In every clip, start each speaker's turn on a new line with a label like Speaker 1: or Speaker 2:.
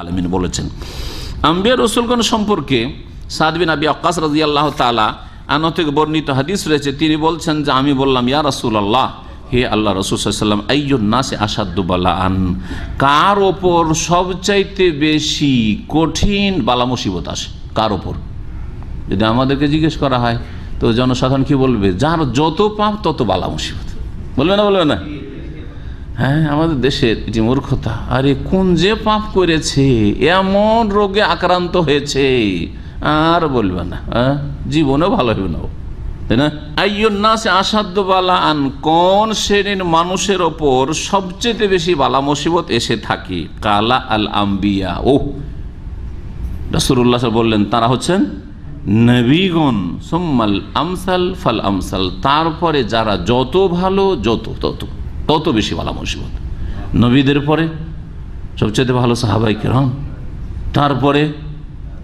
Speaker 1: আলমিন বলেছেন। আম্বিয়া রসুলগণ সম্পর্কে সাদবিন আবি আক্কাস রাজি আল্লাহ তালা আন থেকে বর্ণিত হাদিস রয়েছে। তিনি বলছেন যে, আমি বললাম, ইয়া রসুল আল্লাহ হে আল্লাহ রসুলাম আইয়ুন নাসে আসাদুবাল্লা আন কার ওপর সবচাইতে বেশি কঠিন বালা মুসিবত আসে? কার ওপর? যদি আমাদেরকে জিজ্ঞেস করা হয়, তো জনসাধারণ কি বলবে? যার যত পাপ, তত বালা মুসিবত। বলবে না বলবে না? হ্যাঁ আমাদের দেশের যে মূর্খতা, আরে কোন যে পাপ করেছে, এমন রোগে আক্রান্ত হয়েছে, আর বলবে না জীবনেও ভালো হবে না। তাই না? আইয়ুন্নাসে আসাধ্য বালা আন, কোন শ্রেণির মানুষের ওপর সবচেয়ে বেশি বালা মুসিবত এসে থাকে? কালা আল আম্বিয়া, ও রসুল্লাহ বললেন, তারা হচ্ছেন নবীগণ, সোম্মাল আমসাল ফাল আমসাল, তারপরে যারা যত ভালো, যত, তত। তত বেশি বালা মুসিবত। নবীদের পরে সবচেয়ে ভালো সাহাবাই কেরম, তারপরে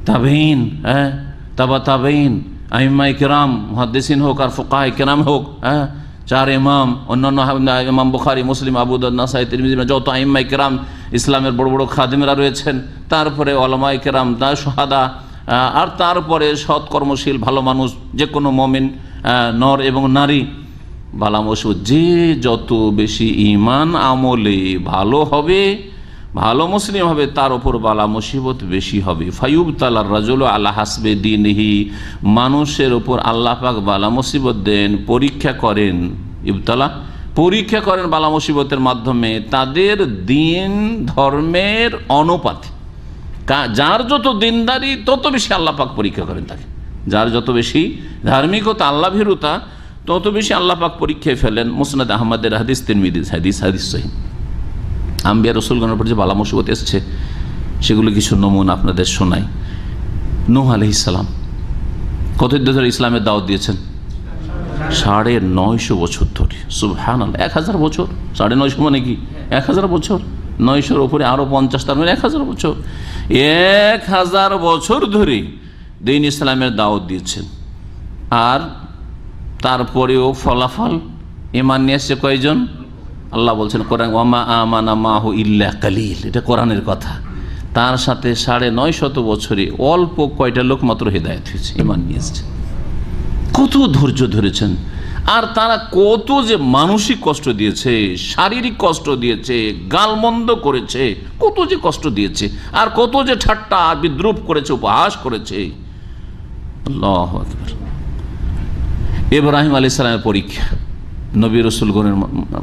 Speaker 1: তাবেইন হ্যাঁ তাবা তাবেইন আহিমাই কেরাম, মহাদ্দেসিন হোক আর ফোকাহ কেরাম হোক হ্যাঁ চার ইমাম, অন্যান্য ইমাম বুখারি, মুসলিম আবুদ নাসাই তিরমিজি, যত আহিমাই কেরাম ইসলামের বড় বড় খাদিমেরা রয়েছেন, তারপরে অলমাই কেরাম দা সোহাদা আর তারপরে সৎকর্মশীল ভালো মানুষ যে কোনো মমিন নর এবং নারী বালামসু যে যত বেশি ইমান আমলে ভালো হবে, ভালো মুসলিম হবে, তার ওপর বালা মুসিবত বেশি হবে। ফাইব তালার রাজুল আল্লাহ হাসবে দিনহি, মানুষের ওপর আল্লাহ পাক বালা মুসিবত দেন, পরীক্ষা করেন। ইবতলা, পরীক্ষা করেন বালা মুসিবতের মাধ্যমে, তাদের দিন ধর্মের অনুপাতে। যার যত দিনদারি, তত বেশি আল্লাহ পাক পরীক্ষা করেন তাকে। যার যত বেশি ধার্মিকতা, আল্লাহ ভীরুতা তত বেশি আল্লাহ পাক পরীক্ষায় ফেলেন মুসনাদ আহমদের হাদিস তিনমিদিস হাদিস হাদিস সহিন আম্বিয়া রসুলগণের উপর যে বালা মুসিবত এসছে, সেগুলো কিছু নমুন আপনাদের শোনাই। নূহ আলহিসাল্লাম কত ধরে ইসলামের দাওয়াত দিয়েছেন? সাড়ে নয়শো বছর ধরে। সুবহান এক হাজার বছর। সাড়ে নয়শো মানে কি? এক হাজার বছর। নয়শোর ওপরে আরও পঞ্চাশ, তার মানে এক হাজার বছর। এক হাজার বছর ধরে দিন ইসলামের দাওয়াত দিয়েছেন। আর তারপরেও ফলাফল ইমান নিয়ে এসছে কয়জন? আল্লাহ বলছেন, কোরআন, ওয়ামা আমানা মাহু ইল্লা কালিল। এটা কোরআনের কথা। তার সাথে সাড়ে নয় শত বছরে অল্প কয়টা লোক মাত্র হেদায়ত হয়েছে, ইমান নিয়ে এসছে। কত ধৈর্য ধরেছেন। আর তারা কত যে মানসিক কষ্ট দিয়েছে, শারীরিক কষ্ট দিয়েছে, গালমন্দ করেছে, কত যে কষ্ট দিয়েছে, আর কত যে ঠাট্টা বিদ্রুপ করেছে, উপহাস করেছে। আল্লাহ আকবর। ইব্রাহিম আলি সালামের পরীক্ষা। নবী রসুলগণের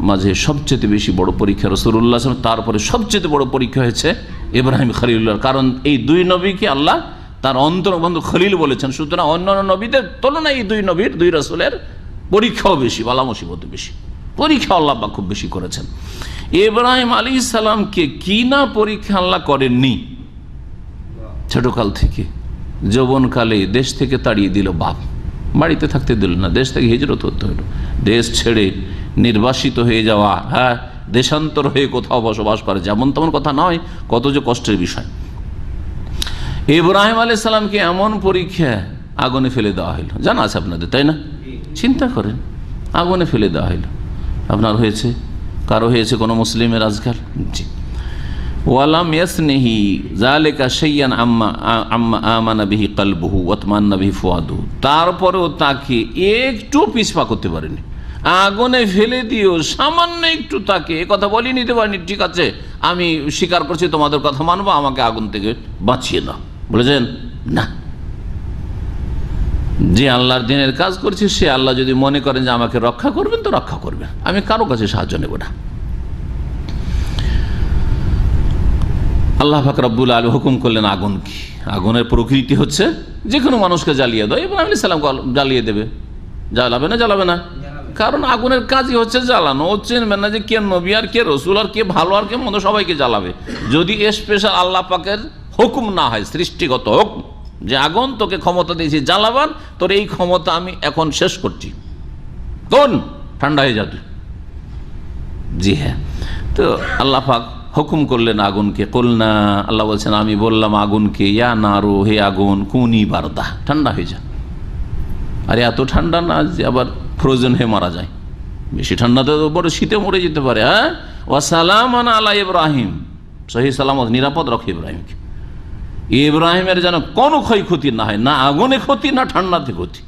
Speaker 1: মাঝে সবচেয়ে বেশি বড় পরীক্ষা রসুল্লাহ তারপরে সবচেয়ে বড় পরীক্ষা হয়েছে ইব্রাহিম খালিউল্লাহ কারণ এই দুই নবীকে আল্লাহ তার অন্তর্বন্ধু খলিল বলেছেন। সুতরাং অন্যান্য নবীদের তুলনায় এই দুই নবীর, দুই রসুলের পরীক্ষাও বেশি, বালা মুসিবত বেশি। পরীক্ষা আল্লাহ খুব বেশি করেছেন। ইব্রাহিম আলী ইসালামকে কি না পরীক্ষা আল্লাহ করেননি? ছোটকাল থেকে, যৌবনকালে দেশ থেকে তাড়িয়ে দিল বাপ। বাড়িতে থাকতে দিল না, দেশ থেকে হিজরত হতে হলো। দেশ ছেড়ে নির্বাসিত হয়ে যাওয়া হ্যাঁ দেশান্তর হয়ে কোথাও বসবাস করে যেমন তেমন কথা নয়, কত যে কষ্টের বিষয়। ইব্রাহিম আলি সাল্লামকে এমন পরীক্ষা আগুনে ফেলে দেওয়া হইল জানা আছে আপনাদের, তাই না? চিন্তা করেন, আগুনে ফেলে দেওয়া হইল আপনার হয়েছে? কারও হয়েছে কোনো মুসলিমের আজকাল? জি। ওয়ালাম ইয়াসনিহি জালেকা সাইয়ান আম্মা আম্মা আমানা বিহি কালবহু, ওয়াতমান্না বিহি ফুয়াদু তারপরেও তাকে একটু পিছপা করতে পারেনি। আগুনে ফেলে দিও সামান্য একটু তাকে এ কথা বলি নিতে পারিনি, ঠিক আছে, আমি স্বীকার করছি, তোমাদের কথা মানবো, আমাকে আগুন থেকে বাঁচিয়ে দাও। বলেছেন, না। যে আল্লাহর দিনের কাজ করছি, সে আল্লাহ যদি মনে করেন যে আমাকে রক্ষা করবেন, তো রক্ষা করবেন। আমি কারও কাছে সাহায্য নেব না। আল্লাহ ফাক রব্বুল আলু হুকুম করলেন আগুন কি? আগুনের প্রকৃতি হচ্ছে যে কোনো মানুষকে জ্বালিয়ে দেয় ইব্রাহিম আলী সালাম জ্বালিয়ে দেবে। জ্বালাবে না জ্বালাবে না। কারণ আগুনের কাজই হচ্ছে জ্বালানো। ও না যে কে নবী আর কে রসুল আর কে ভালো আর কে মন্দ, সবাইকে জ্বালাবে। যদি স্পেশাল আল্লাহ পাকের হুকুম না হয়, সৃষ্টিগত হুকুম, যে আগুন তোকে ক্ষমতা দিয়েছি, জ্বালাবার, তোর এই ক্ষমতা আমি এখন শেষ করছি। কোন? ঠান্ডা হয়ে যাবে জি হ্যাঁ। তো আল্লাহ পাক হুকুম করলেন আগুনকে। কলনা, আল্লাহ বলছেন, আমি বললাম আগুনকে, ইয়া নারো, হে আগুন, কুনি বারদা। ঠান্ডা হয়ে যা আরে এত ঠান্ডা না যে আবার ফ্রোজেন হয়ে মারা যায়। বেশি ঠান্ডাতে তো বড় শীতে মরে যেতে পারে হ্যাঁ? ও সালাম আলা ইব্রাহিম। সহি সালামত, নিরাপদ রাখো ইব্রাহিমকে। ইব্রাহিমের যেন কোনো ক্ষয়ক্ষতি না হয়, না আগুনে ক্ষতি, না ঠান্ডাতে ক্ষতি।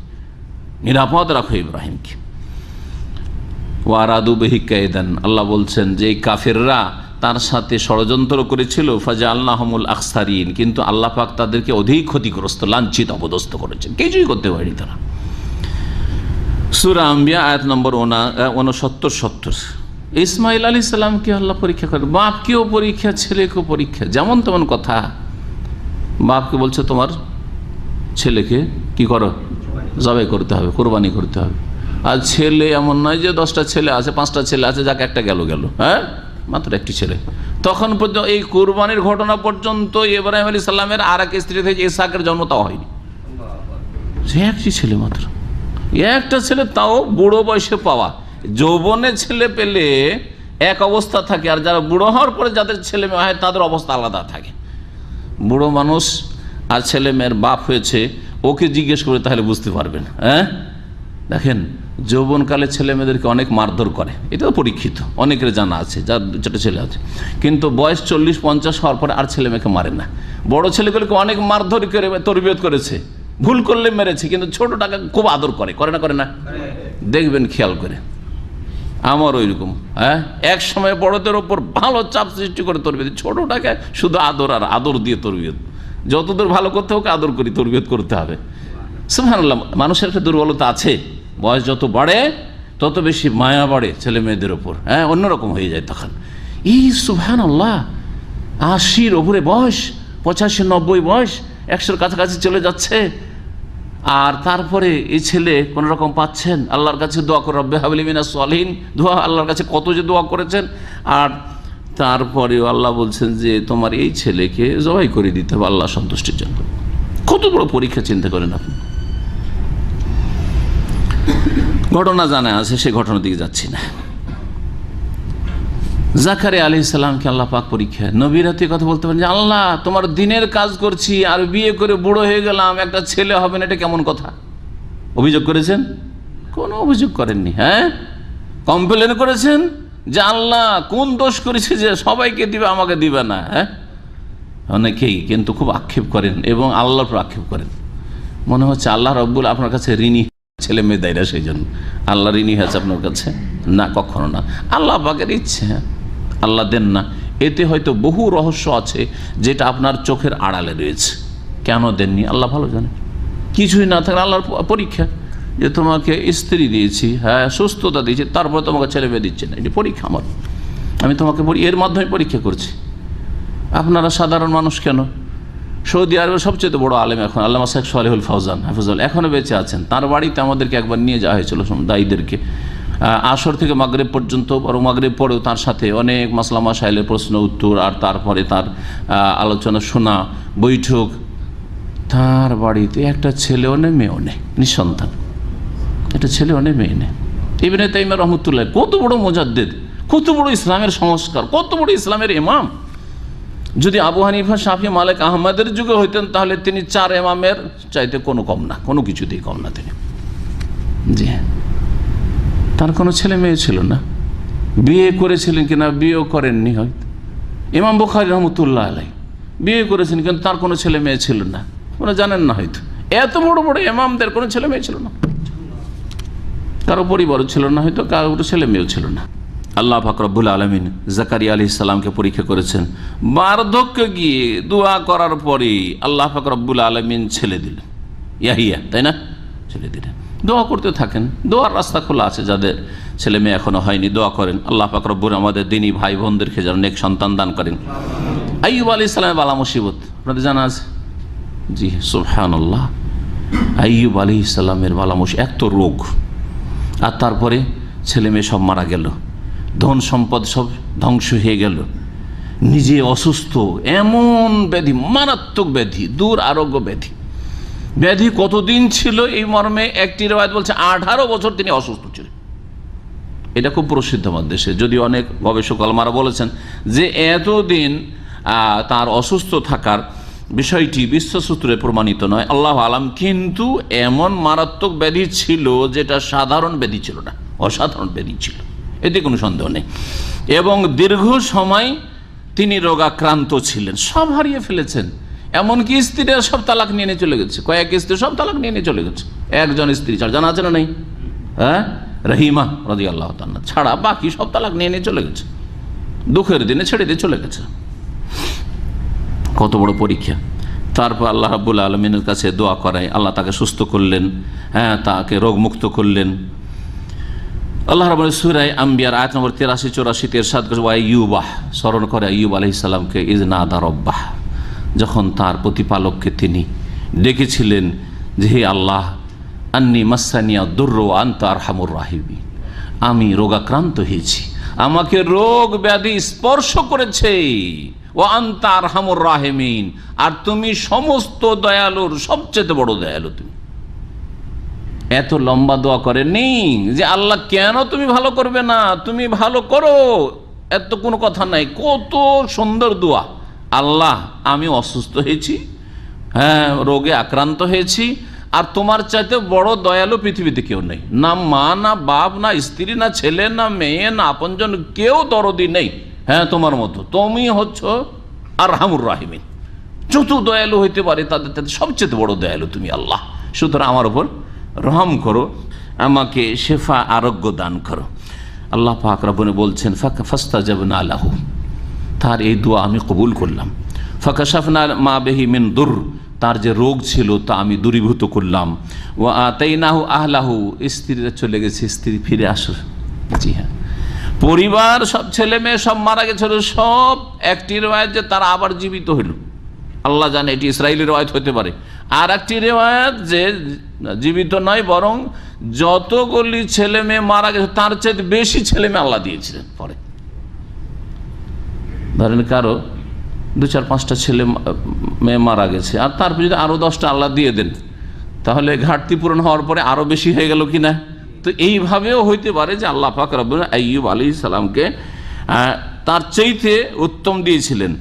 Speaker 1: নিরাপদ রাখো ইব্রাহিমকে। ওয়ারাদু বেহিকায়দান আল্লাহ বলছেন যে কাফেররা তার সাথে ষড়যন্ত্র করেছিল ফাজা আল্লাহমুল আখসারিন। কিন্তু আল্লাহ পাক তাদেরকে অধিক ক্ষতিগ্রস্ত, লাঞ্ছিত, অপদস্থ করেছেন। কিছুই করতে পারেনি তারা। সুরা আম্বিয়া, আয়াত নম্বর উনসত্তর, সত্তর। ইসমাইল আলী সাল্লামকে আল্লাহ পরীক্ষা করে বাপকেও পরীক্ষা ছেলেকেও পরীক্ষা? যেমন তেমন কথা। বাপকে বলছে, তোমার ছেলেকে কি করো? জবাই করতে হবে, কোরবানি করতে হবে। আর ছেলে এমন নয় যে দশটা ছেলে আছে, পাঁচটা ছেলে আছে, যাকে একটা গেল গেল। হ্যাঁ? মাত্র একটি ছেলে। তখন পর্যন্ত এই কোরবানির ঘটনা পর্যন্ত ইব্রাহিম আলী সাল্লামের আর এক স্ত্রী থেকে ইসাকের জন্ম তাও হয়নি। সে একটি ছেলে মাত্র। একটা ছেলে তাও বুড়ো বয়সে পাওয়া। যৌবনে ছেলে পেলে এক অবস্থা থাকে, আর যারা বুড়ো হওয়ার পরে যাদের ছেলে মেয়ে হয় তাদের অবস্থা আলাদা থাকে। বুড়ো মানুষ আর ছেলে মেয়ের বাপ হয়েছে, ওকে জিজ্ঞেস করে তাহলে বুঝতে পারবেন হ্যাঁ? দেখেন যৌবনকালে ছেলে মেয়েদেরকে অনেক মারধর করে। এটাও পরীক্ষিত। অনেকের জানা আছে, যার চারটে ছেলে আছে। কিন্তু বয়স চল্লিশ পঞ্চাশ হওয়ার পরে আর ছেলে মেয়েকে মারে না। বড় ছেলেগুলোকে অনেক মারধর করে, তরবিয়ত করেছে। ভুল করলে মেরেছে, কিন্তু ছোটটাকে খুব আদর করে। করে না করে না? দেখবেন, খেয়াল করে। আমার ওই রকম হ্যাঁ? এক সময় বড়দের ওপর ভালো চাপ সৃষ্টি করে তরবিয়ত। ছোটটাকে শুধু আদর আর আদর দিয়ে তরবিয়ত। যতদূর ভালো করতে হোক, আদর করি, তরবিয়ত করতে হবে। সুহানুল্লাহ মানুষের একটা দুর্বলতা আছে। বয়স যত বাড়ে, তত বেশি মায়া বাড়ে ছেলে মেয়েদের ওপর হ্যাঁ অন্যরকম হয়ে যায় তখন। এই সুহান আল্লাহ আশির ওপরে বয়স, পঁচাশি, নব্বই বয়স, একশোর কাছাকাছি চলে যাচ্ছে। আর তারপরে এই ছেলে কোন রকম পাচ্ছেন? আল্লাহর কাছে দোয়া করে, রব্বে হাবলিমিনা সলিন দোয়া, আল্লাহর কাছে কত যে দোয়া করেছেন। আর তারপরেও আল্লাহ বলছেন যে, তোমার এই ছেলেকে জবাই করে দিতে হবে আল্লাহ সন্তুষ্টির জন্য। কত বড় পরীক্ষা, চিন্তা করেন আপনি। ঘটনা জানা আছে, সে ঘটনার দিকে যাচ্ছি না। জাকারে আলি সাল্লামকে আল্লাহ পাক পরীক্ষা নবীরাতে কথা বলতে পারেন যে, আল্লাহ, তোমার দিনের কাজ করছি আর বিয়ে করে বুড়ো হয়ে গেলাম, একটা ছেলে হবে না, এটা কেমন কথা? অভিযোগ করেছেন? কোনো অভিযোগ করেননি হ্যাঁ? কমপ্লেন করেছেন যে, আল্লাহ, কোন দোষ করেছে যে, সবাইকে দিবে, আমাকে দিবে না? হ্যাঁ? অনেকেই কিন্তু খুব আক্ষেপ করেন এবং আল্লাহর আক্ষেপ করেন। মনে হচ্ছে আল্লাহ রব্বুল আপনার কাছে ঋণী। ছেলে মেয়ে দেয় না সেই জন্য আল্লাহ ঋণী হয়েছে আপনার কাছে? না, কখনো না। আল্লাহ পাকের ইচ্ছে। আল্লাহ দেন না। এতে হয়তো বহু রহস্য আছে যেটা আপনার চোখের আড়ালে রয়েছে। কেন দেননি? আল্লাহ ভালো জানে। কিছুই না থাকলে আল্লাহর পরীক্ষা। যে তোমাকে স্ত্রী দিয়েছি হ্যাঁ সুস্থতা দিয়েছি, তারপরে তোমাকে ছেলে মেয়ে দিচ্ছে না। এটি পরীক্ষা আমার। আমি তোমাকে এর মাধ্যমে পরীক্ষা করছি। আপনারা সাধারণ মানুষ কেন? সৌদি আরবের সবচেয়ে বড় আলেম এখন আল্লামা শেখ সোয়ালিহুল ফৌজান হাফিজুল এখনও বেঁচে আছেন। তার বাড়িতে আমাদেরকে একবার নিয়ে যাওয়া হয়েছিল দায়ীদেরকে। আসর থেকে মাগরেব পর্যন্ত বড় মাগরেব পরেও তার সাথে অনেক মাসলামা সাইলের প্রশ্ন, উত্তর, আর তারপরে তার আলোচনা শোনা, বৈঠক। তার বাড়িতে একটা ছেলেও নেই, মেয়েও নেই, নিঃসন্তান। একটা ছেলেও নেই, মেয়ে নেই। ইবিনে তাইমা রহমতুল্লাহ, কত বড় মোজাদ্দেদ, কত বড় ইসলামের সংস্কার, কত বড় ইসলামের ইমাম। যদি আবু হানিফা, শাফি, মালিক আহমদের যুগে হইতেন, তাহলে তিনি চার এমামের চাইতে কোনো কম না, কোনো কিছুতেই কম না তিনি। জি হ্যাঁ। তার কোনো ছেলে মেয়ে ছিল না। বিয়ে করেছিলেন কিনা, বিয়েও করেননি হয়তো। ইমাম বুখারি রহমতুল্লাহ আলাই বিয়ে করেছেন কিন্তু তার কোনো ছেলে মেয়ে ছিল না। কোনো জানেন না হয়তো। এত বড় বড় ইমামদের কোনো ছেলে মেয়ে ছিল না। কারও পরিবারও ছিল না হয়তো, কারও ছেলে মেয়েও ছিল না। আল্লাহ ফাকরবুল আলমিন জাকারিয়া আলি ইসালামকে পরীক্ষা করেছেন। বার্ধক্য গিয়ে দোয়া করার পরে আল্লাহ ফাকরবুল আলমিন ছেলে দিলেন। ইয়াহিয়া, তাই না? ছেলে দিলেন। দোয়া করতে থাকেন। দোয়ার রাস্তা খোলা আছে যাদের ছেলে মেয়ে এখনও হয়নি, দোয়া করেন। আল্লাহ ফাকরবুল আমাদের দিনী ভাই বোনদেরকে যেন নেক সন্তান দান করেন। আইব আলি ইসলামের বালা মুসিবত, আপনাদের জানা আছে? জি সুফহানুল্লাহ আইব আলি ইসলামের বালা মুসি এক তো রোগ। আর তারপরে ছেলে মেয়ে সব মারা গেল। ধন সম্পদ সব ধ্বংস হয়ে গেল। নিজে অসুস্থ, এমন ব্যাধি, মারাত্মক ব্যাধি, দূর আরোগ্য ব্যাধি। ব্যাধি কতদিন ছিল এই মর্মে? একটি রেওয়াজ বলছে আঠারো বছর তিনি অসুস্থ ছিলেন। এটা খুব প্রসিদ্ধ আমার দেশে, যদি অনেক গবেষক আলমারা বলেছেন যে এতদিন তার অসুস্থ থাকার বিষয়টি বিশ্বসূত্রে প্রমাণিত নয়। আল্লাহ আলাম কিন্তু এমন মারাত্মক ব্যাধি ছিল যেটা সাধারণ ব্যাধি ছিল না, অসাধারণ ব্যাধি ছিল। এতে কোনো সন্দেহ নেই। এবং দীর্ঘ সময় তিনি রোগাক্রান্ত ছিলেন। সব হারিয়ে ফেলেছেন। এমনকি স্ত্রীরা সব তালাক নিয়ে নিয়ে চলে গেছে। কয়েক স্ত্রী সব তালাক নিয়ে নিয়ে চলে গেছে। একজন স্ত্রী ছাড়া জানা আছে না নেই? হ্যাঁ? রহিমা রাজি আল্লাহ ছাড়া বাকি সব তালাক নিয়ে নিয়ে চলে গেছে। দুঃখের দিনে ছেড়ে দিয়ে চলে গেছে। কত বড় পরীক্ষা। তারপর আল্লাহ রাবুল আলমিনের কাছে দোয়া করায় আল্লাহ তাকে সুস্থ করলেন। হ্যাঁ তাকে রোগমুক্ত করলেন। আল্লাহ রব সুরাই আম্বিয়ার আয়াত নম্বর তিরাশি, চৌরাশি তেরসাদ ওয়াই ইউবাহ, স্মরণ করে ইউব আলহিসাল্লামকে ইজ নাদা রব্বাহ। যখন তার প্রতিপালককে তিনি ডেকেছিলেন যে, হে আল্লাহ, আন্নি মাসানিয়া দুর্র আন্তার হামুর রাহিবি আমি রোগাক্রান্ত হয়েছি। আমাকে রোগ ব্যাধি স্পর্শ করেছে। ও আন্তার হামুর রাহেমিন। আর তুমি সমস্ত দয়ালুর সবচেয়ে বড় দয়ালু তুমি। এত লম্বা দোয়া করেনি যে আল্লাহ, কেন তুমি ভালো করবে না? তুমি ভালো করো। এত কোনো কথা নাই। কত সুন্দর দোয়া। আল্লাহ, আমি অসুস্থ হয়েছি। হ্যাঁ রোগে আক্রান্ত হয়েছি। আর তোমার চাইতে বড় দয়ালু পৃথিবীতে কেউ নেই। না মা, না বাপ, না স্ত্রী, না ছেলে, না মেয়ে, না আপনজন, কেউ দরদি নেই। হ্যাঁ তোমার মতো। তুমি হচ্ছ আর হামুর রাহিমিন। যত দয়ালু হইতে পারে, তাদের তাদের সবচেয়ে বড় দয়ালু তুমি আল্লাহ। সুতরাং আমার ওপর রহম করো, আমাকে শেফা আরোগ্য দান করো। আল্লাহ পাক রবনে বলছেন, ফাঁকা ফাস্তা যাবেন আল্লাহ তার এই দোয়া আমি কবুল করলাম। ফাঁকা সাফনা মা বেহি মিন দুর। তার যে রোগ ছিল তা আমি দূরীভূত করলাম। ও তাই নাহু আহলাহু। স্ত্রীরা চলে গেছে, স্ত্রী ফিরে আসো। জি হ্যাঁ। পরিবার, সব ছেলে মেয়ে সব মারা গেছিল সব একটি যে তারা আবার জীবিত হইল আল্লাহ জানে এটি ইসরায়েলের রেওয়ায়ত হতে পারে। আর একটি রেওয়ায়ত যে জীবিত নয়, বরং যতগুলি ছেলে মেয়ে মারা গেছে, তার চেয়ে বেশি ছেলে মেয়ে আল্লাহ দিয়েছিলেন পরে। ধরেন কারও দু চার পাঁচটা ছেলে মেয়ে মারা গেছে, আর তারপর যদি আরও দশটা আল্লাহ দিয়ে দেন, তাহলে ঘাটতি পূরণ হওয়ার পরে আরও বেশি হয়ে গেল কি না তো এইভাবেও হইতে পারে যে আল্লাহ পাক রব আইয়ুব আলী সালামকে তার চাইতে উত্তম দিয়েছিলেন।